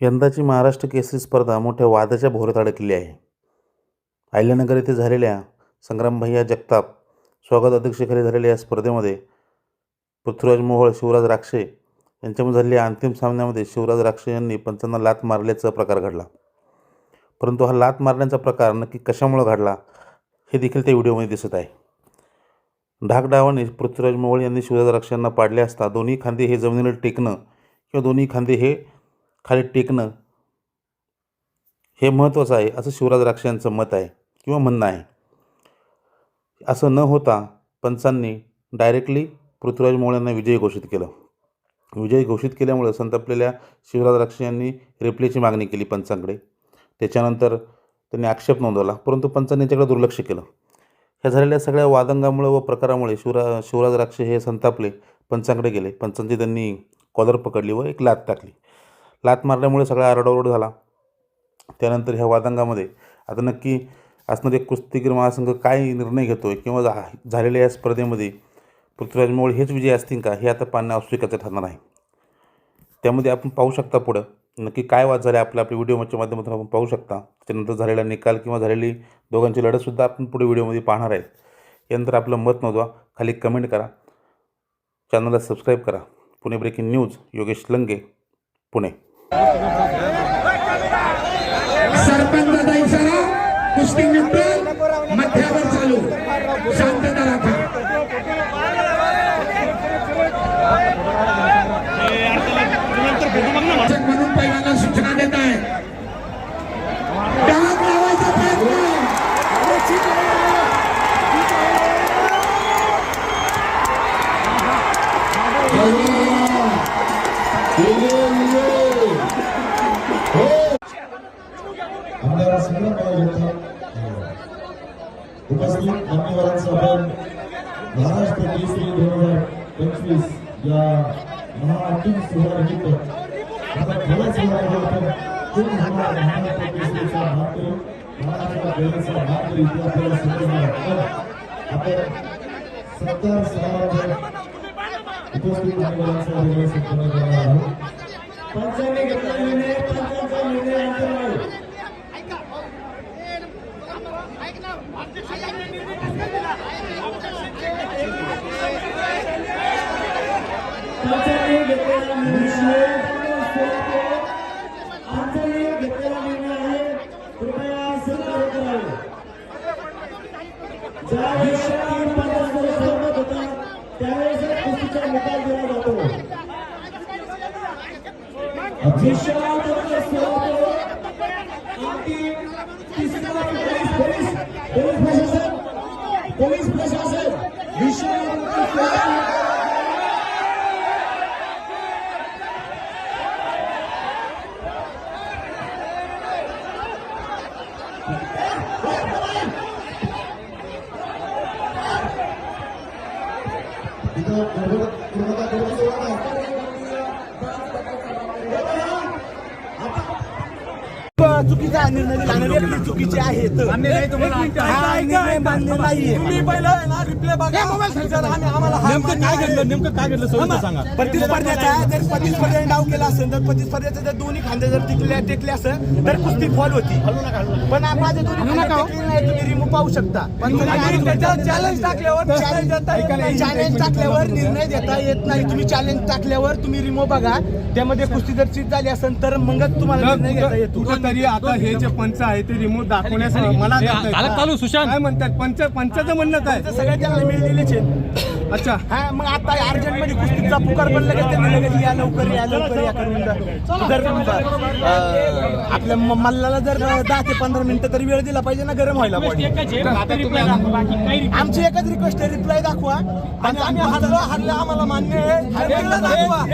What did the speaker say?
यंदाची महाराष्ट्र केसरी स्पर्धा मोठ्या वादाच्या भोवऱ्यात अडकली आहे. अहिल्यानगर येथे झालेल्या संग्रामभैया जगताप स्वागत अध्यक्षतेखाली झालेल्या या स्पर्धेमध्ये पृथ्वीराज मोहोळ शिवराज राक्षे यांच्यामध्ये झालेल्या अंतिम सामन्यामध्ये शिवराज राक्षे यांनी पंचांना लात मारल्याचा प्रकार घडला. परंतु हा लात मारण्याचा प्रकार नक्की कशामुळे घडला हे देखील त्या व्हिडिओमध्ये दिसत आहे. ढाक डावाने पृथ्वीराज मोहोळ यांनी शिवराज राक्षे यांना पाडले असता दोन्ही खांदे हे जमिनीला टेकणं किंवा दोन्ही खांदे हे खाली टेकणं हे महत्त्वाचं आहे असं शिवराज राक्षे यांचं मत आहे किंवा म्हणणं आहे. असं न होता पंचांनी डायरेक्टली पृथ्वीराज मोळ्यांना यांना विजयी घोषित केलं. विजयी घोषित केल्यामुळे संतापलेल्या शिवराज राक्षे यांनी रिप्लेची मागणी केली पंचांकडे. त्याच्यानंतर त्यांनी आक्षेप नोंदवला परंतु पंचांनी याच्याकडे दुर्लक्ष केलं. ह्या झालेल्या सगळ्या वादंगामुळे व प्रकारामुळे शिवरा शिवराज राक्षे हे संतापले पंचांकडे गेले. पंचांची त्यांनी कॉलर पकडली व एक लात टाकली. लात मारल्यामुळे सगळा आरडाओरड झाला. त्यानंतर ह्या वादंगामध्ये आता नक्की असणारे कुस्तीगीर महासंघ काय निर्णय घेतो आहे किंवा झा- झालेल्या या स्पर्धेमध्ये पृथ्वीराज मोळ हेच विजय असतील का हे आता पाहणं अस्वीकारचं ठरणार आहे. त्यामध्ये आपण पाहू शकता पुढं. नक्की काय वाद झाले आपल्या आपल्या व्हिडिओच्या माध्यमातून आपण पाहू शकता. त्यानंतर झालेला निकाल किंवा झालेली दोघांची लढतसुद्धा आपण पुढे व्हिडिओमध्ये पाहणार आहेत यानंतर आपलं मत नोंदवा. खाली कमेंट करा. चॅनलला सबस्क्राईब करा. Pune breaking news Yogesh Lange Pune. सरपंचाचा इशारा कुस्ती मध्यावर चालू. शांतता राखा. म्हणून पहिल्यांदा सूचना देत आहे. डाग लावायचा प्रयत्न. हो. आमदार सगळं पाहिजे उपस्थित मान्यवरांचं आपण महाराष्ट्र केसरी दोन हजार पंचवीस या महाअंतिम सोहळ्यानिमित्त आता थोड्याच वेळामध्ये आपण महाराष्ट्र केसरीचा मात्र महाराष्ट्र मात्र इथे आपल्याला समजणार आपण सत्तर सहा उपस्थित मान्यवरांचा वेगळं करणार आहोत पंचांनी घेतला निर्णय पंचांचा निर्णय अंतिम आहे पंचांनी घेतलेला निर्णय पंचांनी घेतलेला निर्णय आहे. कृपया सर्व करावे পুলিশ প্রশাসন Biswanath Kita berbeda berbeda berbeda. चुकीचा निर्णय दिला चुकीचे आहेत. हा निर्णय मान्य नाहीये. तुम्ही पहिलं ना रिप्ले बघा. आम्ही आम्हाला हा नेमकं काय घडलं? नेमकं काय घडलं? सविस्तर सांगा. प्रतिस्पर्ध्याचा जर प्रतिस्पर्ध्याने डाव केला असेल तर प्रतिस्पर्ध्याचे जर दोन्ही खांदे जर टिकले टेकले असेल तर कुस्ती फॉल होती. पण आ- माझे दोन्ही खांदे टेकले नाही तुम्ही रिमूव्ह पाहू शकता. पण चॅलेंज टाकल्यावर चॅलेंज टाकल्यावर निर्णय देता येत नाही. तुम्ही चॅलेंज टाकल्यावर तुम्ही रिमूव्ह बघा. त्यामध्ये कुस्ती जर चीज झाली असेल तर मगच तुम्हाला निर्णय घेता येतो. कुठंतरी आता हे जे पंच आहे ते रिमोट दाखवण्यास मला झालं चालू, सुशांत. काय म्हणतात पंच पंचाचं म्हणणं काय तर सगळ्या जणांना मिळलेलेच आहेत अच्छा हा मग आता अर्जंटमध्ये कुस्तीचा पुकार पण लगेच त्यांनी लगेच या लवकर या लवकर या करून जा- जर अं, आपल्या म- मल्लाला जर दहा ते पंधरा मिनिटं तरी वेळ दिला पाहिजे ना गरम व्हायला body. आमची एकच रिक्वेस्ट आहे रिप्लाय दाखवा आणि आम्ही हरलो हरलं आम्हाला मान्य आहे reply दाखवा.